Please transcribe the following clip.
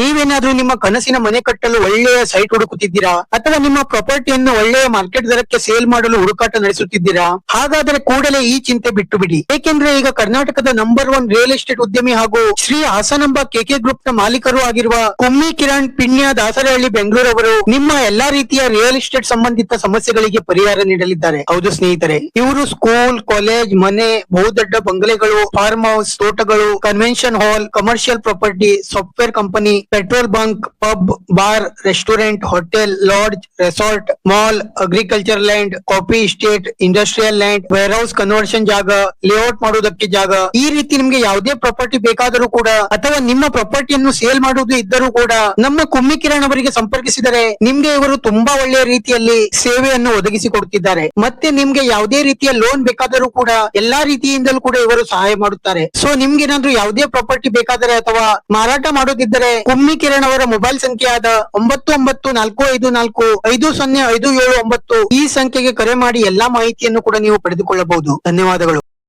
ನೀವೇನಾದ್ರೂ ನಿಮ್ಮ ಕನಸಿನ ಮನೆ ಕಟ್ಟಲು ಒಳ್ಳೆಯ ಸೈಟ್ ಹುಡುಕುತ್ತಿದ್ದೀರಾ? ಅಥವಾ ನಿಮ್ಮ ಪ್ರಾಪರ್ಟಿಯನ್ನು ಒಳ್ಳೆಯ ಮಾರ್ಕೆಟ್ ದರಕ್ಕೆ ಸೇಲ್ ಮಾಡಲು ಹುಡುಕಾಟ ನಡೆಸುತ್ತಿದ್ದೀರಾ? ಹಾಗಾದರೆ ಕೂಡಲೇ ಈ ಚಿಂತೆ ಬಿಟ್ಟು ಬಿಡಿ. ಏಕೆಂದ್ರೆ ಈಗ ಕರ್ನಾಟಕದ ನಂಬರ್ ಒನ್ ರಿಯಲ್ ಎಸ್ಟೇಟ್ ಉದ್ಯಮಿ ಹಾಗೂ ಶ್ರೀ ಹಾಸನಂಬ ಕೆಕೆ ಗ್ರೂಪ್ನ ಮಾಲೀಕರು ಆಗಿರುವ ಕುಮ್ಮಿ ಕಿರಣ್ ಪಿಣ್ಯ ದಾಸರಹಳ್ಳಿ ಬೆಂಗಳೂರು ಅವರು ನಿಮ್ಮ ಎಲ್ಲಾ ರೀತಿಯ ರಿಯಲ್ ಎಸ್ಟೇಟ್ ಸಂಬಂಧಿತ ಸಮಸ್ಯೆಗಳಿಗೆ ಪರಿಹಾರ ನೀಡಲಿದ್ದಾರೆ. ಹೌದು ಸ್ನೇಹಿತರೆ, ಇವರು ಸ್ಕೂಲ್ ಕಾಲೇಜ್ ಮನೆ, ಬಹುದೊಡ್ಡ ಬಂಗಲೆಗಳು ಫಾರ್ಮ್ ಹೌಸ್ ತೋಟಗಳು convention hall commercial property software company petrol bunk pub bar restaurant hotel lodge resort mall agriculture land coffee estate industrial land warehouse conversion ಜಾಗ ಲೇಔಟ್ ಮಾಡುವುದಕ್ಕೆ ಜಾಗ. ಈ ರೀತಿ ನಿಮ್ಗೆ ಯಾವುದೇ ಪ್ರಾಪರ್ಟಿ ಬೇಕಾದರೂ ಕೂಡ ಅಥವಾ ನಿಮ್ಮ ಪ್ರಾಪರ್ಟಿಯನ್ನು ಸೇಲ್ ಮಾಡುವುದು ಇದ್ದರೂ ಕೂಡ ನಮ್ಮ ಕುಮ್ಮಿ ಕಿರಣ್ ಅವರಿಗೆ ಸಂಪರ್ಕಿಸಿದರೆ ನಿಮ್ಗೆ ಇವರು ತುಂಬಾ ಒಳ್ಳೆಯ ರೀತಿಯಲ್ಲಿ ಸೇವೆಯನ್ನು ಒದಗಿಸಿಕೊಡುತ್ತಿದ್ದಾರೆ ಮತ್ತೆ ನಿಮ್ಗೆ ಯಾವುದೇ ರೀತಿಯ ಲೋನ್ ಬೇಕಾದರೂ ಕೂಡ ಎಲ್ಲಾ ರೀತಿಯಿಂದಲೂ ಕೂಡ ಇವರು ಸಹಾಯ ಮಾಡುತ್ತಾರೆ. ಸೊ ನಿಮ್ಗೆ ಏನಾದ್ರು ಯಾವುದೇ ಪ್ರಾಪರ್ಟಿ ಬೇಕಾದರೆ ಅಥವಾ ಮಾರಾಟ ಮಾಡೋದಿದ್ದರೆ ಕುಮ್ಮಿ ಕಿರಣ್ ಅವರ ಮೊಬೈಲ್ ಸಂಖ್ಯೆಯಾದ ಒಂಬತ್ತು ಒಂಬತ್ತು ನಾಲ್ಕು ಐದು ನಾಲ್ಕು ಐದು ಸೊನ್ನೆ ಐದು ಏಳು ಒಂಬತ್ತು ಈ ಸಂಖ್ಯೆಗೆ ಕರೆ ಮಾಡಿ ಎಲ್ಲಾ ಮಾಹಿತಿಯನ್ನು ಕೂಡ ನೀವು ಪಡೆದುಕೊಳ್ಳಬಹುದು. ಧನ್ಯವಾದಗಳು.